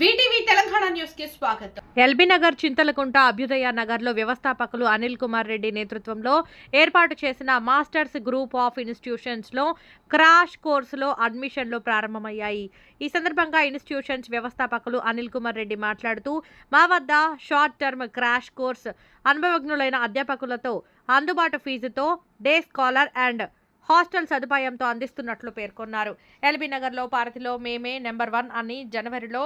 VTV Telangana న్యూస్కి స్వాగతం. LB Nagar Chintalakunta అభ్యుదయ నగర్లో వ్యవస్థాపకులు అనిల్ కుమార్ రెడ్డి నేతృత్వంలో ఏర్పాటు చేసిన మాస్టర్స్ గ్రూప్ ఆఫ్ ఇన్స్టిట్యూషన్స్లో క్రాష్ కోర్సులో అడ్మిషన్లు ప్రారంభమయ్యాయి. ఈ సందర్భంగా ఇన్స్టిట్యూషన్స్ వ్యవస్థాపకులు అనిల్ కుమార్ రెడ్డి మాట్లాడుతూ మా వద్ద షార్ట్ టర్మ్ క్రాష్ కోర్స్ అనుభవజ్ఞులైన అధ్యాపకులతో అందుబాటు ఫీజుతో డే స్కాలర్ అండ్ హాస్టల్ సదుపాయంతో అందిస్తున్నట్లు పేర్కొన్నారు. ఎల్బీ నగర్లో పారతిలో మేమే నెంబర్ వన్ అని జనవరిలో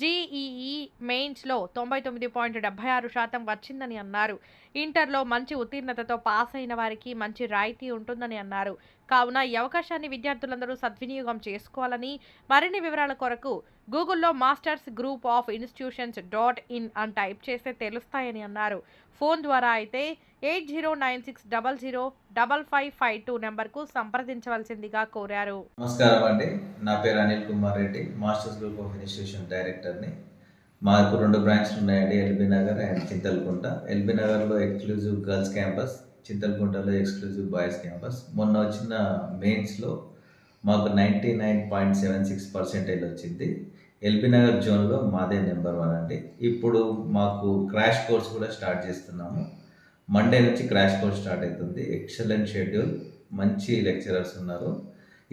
జీఈఈ మెయిన్స్లో తొంభై తొమ్మిది పాయింట్ డెబ్బై ఆరు శాతం వచ్చిందని అన్నారు. ఇంటర్లో మంచి ఉత్తీర్ణతతో పాస్ అయిన వారికి మంచి రాయితీ ఉంటుందని అన్నారు. కావున ఈ అవకాశాన్ని విద్యార్థులందరూ సద్వినియోగం చేసుకోవాలని మరిన్ని వివరాల కొరకు గూగుల్లో masters group of institutions dot in అని టైప్ చేస్తే తెలుస్తాయని అన్నారు. ఫోన్ ద్వారా అయితే eight zero nine six double zero double five five two నెంబర్కు సంప్రదించవలసిందిగా కోరారు. నమస్కారం అండి. నా పేరు Anil Kumar Reddy masters group of institution డైరెక్టర్ని మాకు రెండు బ్రాంచ్లు ఉన్నాయండి ఎల్బీ నగర్ అండ్ చింతలకుంట. ఎల్బీ నగర్లో ఎక్స్క్లూజివ్ గర్ల్స్ క్యాంపస్ చింతలకుంటలో ఎక్స్క్లూజివ్ బాయ్స్ క్యాంపస్ మొన్న వచ్చిన మెయిన్స్లో మాకు ninety nine point seven six percentage వచ్చింది. ఎల్బీ నగర్ జోన్లో మాదే నెంబర్ వన్ అండి. ఇప్పుడు మాకు క్రాష్ కోర్స్ కూడా స్టార్ట్ చేస్తున్నాము. మండే నుంచి క్రాష్ కోర్స్ స్టార్ట్ అవుతుంది. ఎక్సలెంట్ షెడ్యూల్ మంచి లెక్చరర్స్ ఉన్నారు.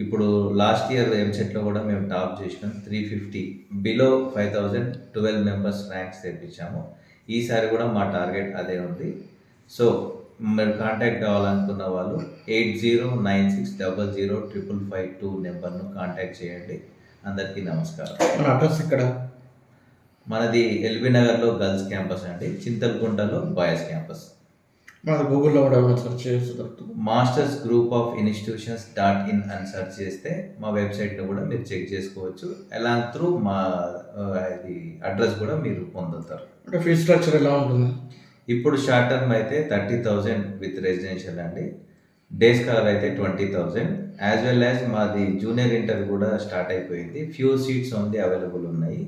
ఇప్పుడు లాస్ట్ ఇయర్ ఎంసెట్లో కూడా మేము టాప్ చేసినాం. Three fifty below five thousand twelve members ranks తెప్పించాము. ఈసారి కూడా మా టార్గెట్ అదే ఉంది. సో మీరు కాంటాక్ట్ కావాలనుకున్న వాళ్ళు eight zero nine six double zero triple five two నెంబర్ను కాంటాక్ట్ చేయండి. అందరికీ నమస్కారం. మన అడ్రస్ ఇక్కడ మనది ఎల్బీ నగర్లో గర్ల్స్ క్యాంపస్ అండి. చింతలకుంటలో బాయ్స్ క్యాంపస్. మనది గూగుల్లో కూడా ఏమైనా సెర్చ్ చేసి దొరుకుతుంది? Masters group of institutions dot in అని సెర్చ్ చేస్తే మా వెబ్సైట్ని కూడా మీరు చెక్ చేసుకోవచ్చు. అలాంగ్ త్రూ మా ఇది అడ్రస్ కూడా మీరు పొందుతారు. అంటే ఫీజ్ స్ట్రక్చర్ ఎలా ఉంటుంది? ఇప్పుడు షార్ట్ టర్మ్ అయితే థర్టీ థౌజండ్ విత్ రెసిడెన్షియల్ అండి. డే స్కాలర్ అయితే twenty thousand as well as మాది జూనియర్ ఇంటర్ కూడా స్టార్ట్ అయిపోయింది. ఫ్యూ సీట్స్ ఓన్లీ అవైలబుల్ ఉన్నాయి.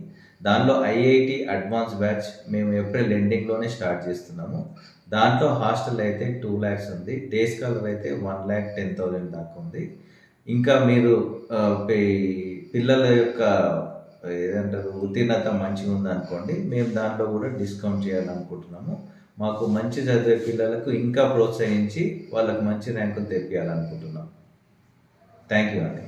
దానిలో ఐఐటి అడ్వాన్స్ బ్యాచ్ మేము ఏప్రిల్ ఎండింగ్లోనే స్టార్ట్ చేస్తున్నాము. దాంట్లో హాస్టల్ అయితే టూ ల్యాక్స్ ఉంది. డే స్కాలర్ అయితే వన్ ల్యాక్ టెన్ థౌజండ్ దాకా ఉంది. ఇంకా మీరు పిల్లల యొక్క ఏదంటారు ఉత్తీర్ణత మంచిగా ఉందనుకోండి మేము దాంట్లో కూడా డిస్కౌంట్ చేయాలనుకుంటున్నాము. మాకు మంచి చదివే పిల్లలకు ఇంకా ప్రోత్సహించి వాళ్ళకు మంచి ర్యాంకులు తెప్పియాలనుకుంటున్నాం. థ్యాంక్ యూ అండి.